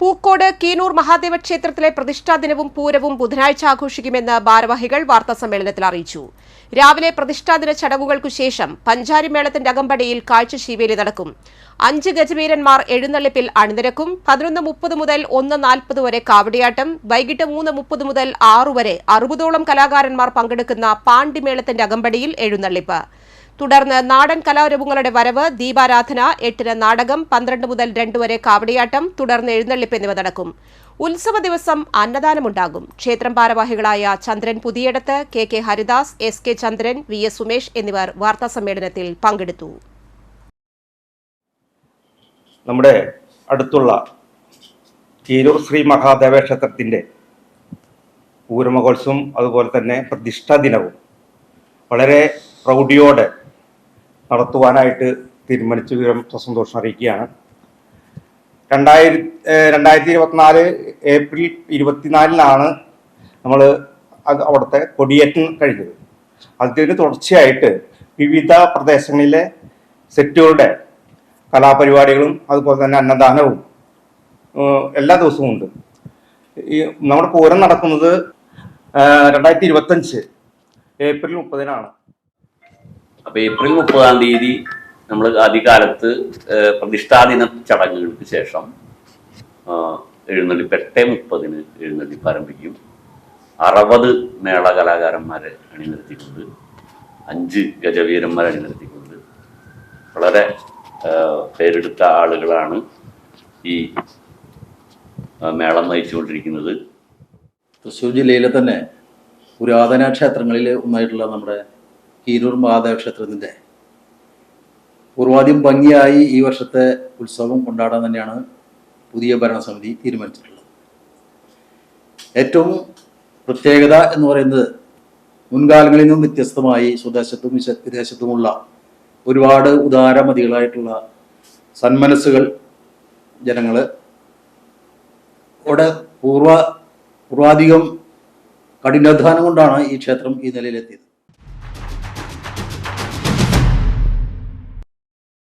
പൂക്കോട് കീനൂർ മഹാദേവ ക്ഷേത്രത്തിലെ പ്രതിഷ്ഠാ ദിനവും പൂരവും ബുധനാഴ്ച ആഘോഷിക്കുമെന്ന് ഭാരവാഹികൾ വാർത്താ സമ്മേളനത്തിൽ അറിയിച്ചു. രാവിലെ പ്രതിഷ്ഠാ ദിന ചടങ്ങുകൾക്കു ശേഷം പഞ്ചാരിമേളത്തിന്റെ അകമ്പടിയിൽ കാഴ്ചശീവേലി നടക്കും. അഞ്ച് ഗജവീരന്മാർ എഴുന്നള്ളിപ്പിൽ അണിനിരക്കും. പതിനൊന്ന് മുപ്പത് മുതൽ ഒന്ന് നാൽപ്പത് വരെ കാവടിയാട്ടം. വൈകിട്ട് മൂന്ന് മുപ്പത് മുതൽ ആറു വരെ അറുപതോളം കലാകാരന്മാർ പങ്കെടുക്കുന്ന പാണ്ടിമേളത്തിന്റെ അകമ്പടിയിൽ എഴുന്നള്ളിപ്പ്. തുടർന്ന് നാടൻ കലാരൂപങ്ങളുടെ വരവ് ദീപാരാധന എട്ടിന് നാടകം പന്ത്രണ്ട് മുതൽ രണ്ട് വരെ കാവടിയാട്ടം തുടർന്ന് എഴുന്നള്ളിപ്പ് എന്നിവ നടക്കും. ഉത്സവ ദിവസം അന്നദാനമുണ്ടാകും. ക്ഷേത്രം ഭാരവാഹികളായ Chandran Puthiyadath K K Haridas S K Chandran V S Sumesh എന്നിവർ വാർത്താസമ്മേളനത്തിൽ പങ്കെടുത്തു. നമ്മുടെ അടുത്തുള്ള തീരൂർ ശ്രീ മഹാദേവ ക്ഷേത്രത്തിന്റെ പൂരമഹോത്സവം അതുപോലെ തന്നെ പ്രതിഷ്ഠാ ദിനവും വളരെ പ്രൗഢിയോടെ നടത്തുവാനായിട്ട് തീരുമാനിച്ച വിവരം സന്തോഷം അറിയിക്കുകയാണ്. രണ്ടായിരത്തി രണ്ടായിരത്തി ഇരുപത്തിനാല് ഏപ്രിൽ ഇരുപത്തിനാലിനാണ് നമ്മൾ അത് അവിടുത്തെ കൊടിയേറ്റം കഴിഞ്ഞത്. അതിന് തുടർച്ചയായിട്ട് വിവിധ പ്രദേശങ്ങളിലെ സെറ്റുകളുടെ കലാപരിപാടികളും അതുപോലെ തന്നെ അന്നദാനവും എല്ലാ ദിവസവും ഉണ്ട്. ഈ നമ്മുടെ പൂരം നടക്കുന്നത് രണ്ടായിരത്തി ഇരുപത്തഞ്ച് ഏപ്രിൽ മുപ്പതിനാണ്. അപ്പൊ ഏപ്രിൽ മുപ്പതാം തീയതി നമ്മൾ ആദ്യകാലത്ത് പ്രതിഷ്ഠാ പ്രതിഷ്ഠാദിന ചടങ്ങുകൾക്ക് ശേഷം എഴുന്നള്ളി എട്ട് മുപ്പതിന് എഴുന്നള്ളി ആരംഭിക്കും അറുപത് മേള കലാകാരന്മാരെ അണിനിരത്തിയിട്ടുണ്ട് അഞ്ച് ഗജവീരന്മാരെ അണിനിരത്തിയിട്ടുണ്ട് വളരെ പേരെടുത്ത ആളുകളാണ് ഈ മേളം നയിച്ചുകൊണ്ടിരിക്കുന്നത്. തൃശ്ശൂർ ജില്ലയിലെ തന്നെ പുരാതന ക്ഷേത്രങ്ങളിൽ ഒന്നായിട്ടുള്ള നമ്മുടെ കീരൂർ മഹാദേവ ക്ഷേത്രത്തിന്റെ പൂർവാദ്യം ഭംഗിയായി ഈ വർഷത്തെ ഉത്സവം കൊണ്ടാടാൻ തന്നെയാണ് പുതിയ ഭരണസമിതി തീരുമാനിച്ചിട്ടുള്ളത്. ഏറ്റവും പ്രത്യേകത എന്ന് പറയുന്നത് മുൻകാലങ്ങളിൽ നിന്നും വ്യത്യസ്തമായി സ്വദേശത്തും വിദേശത്തുമുള്ള ഒരുപാട് ഉദാരമതികളായിട്ടുള്ള സന്മനസ്സുകൾ ജനങ്ങൾ ഇവിടെ പൂർവ പൂർവാധികം കഠിനാധ്വാനം കൊണ്ടാണ് ഈ ക്ഷേത്രം ഈ നിലയിലെത്തിയത്.